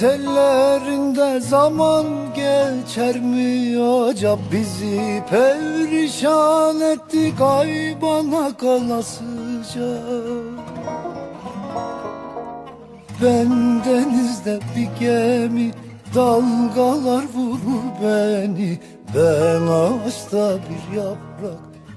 tellerinde zaman geçer mi acaba? Bizi perişan etti kaybana kalasıca Ben denizde bir gemi Dalgalar vurur beni. Ben ağaçta bir yaprak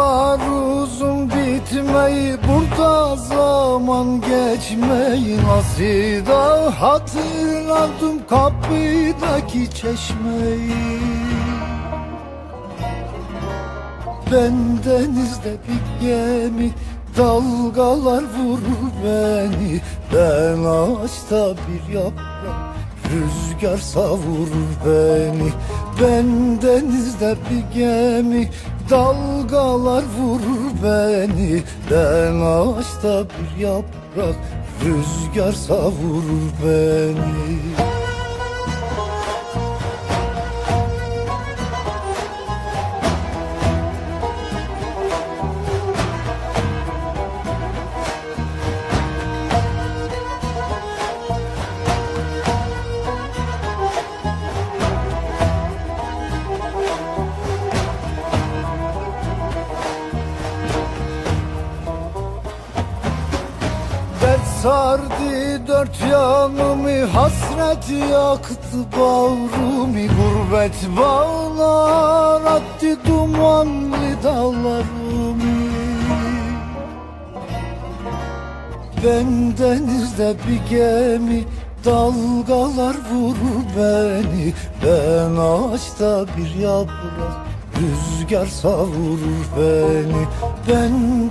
Yollar uzun bitmeyi burada zaman geçmeyi Nasıl da hatırladım kapıdaki çeşmeyi. Ben denizde bir gemi Dalgalar vurur beni. Ben ağaçta bir yaprak Rüzgar savurur beni. Ben denizde bir gemi Dalgalar vurur beni Ben ağaçta bir yaprak Rüzgar savurur beni sardı dört yanımı Hasret yaktı bağrımı Gurbet bağlar attı dumanlı dağlarımı. Ben denizde bir gemi Dalgalar vurur beni. Ben ağaçta bir yaprak Rüzgar savurur beni. Ben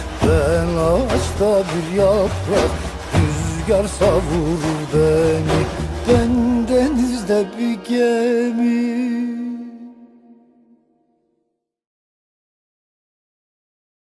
Ben ağaçta bir yaprak Rüzgar savurur beni. Ben denizde bir gemi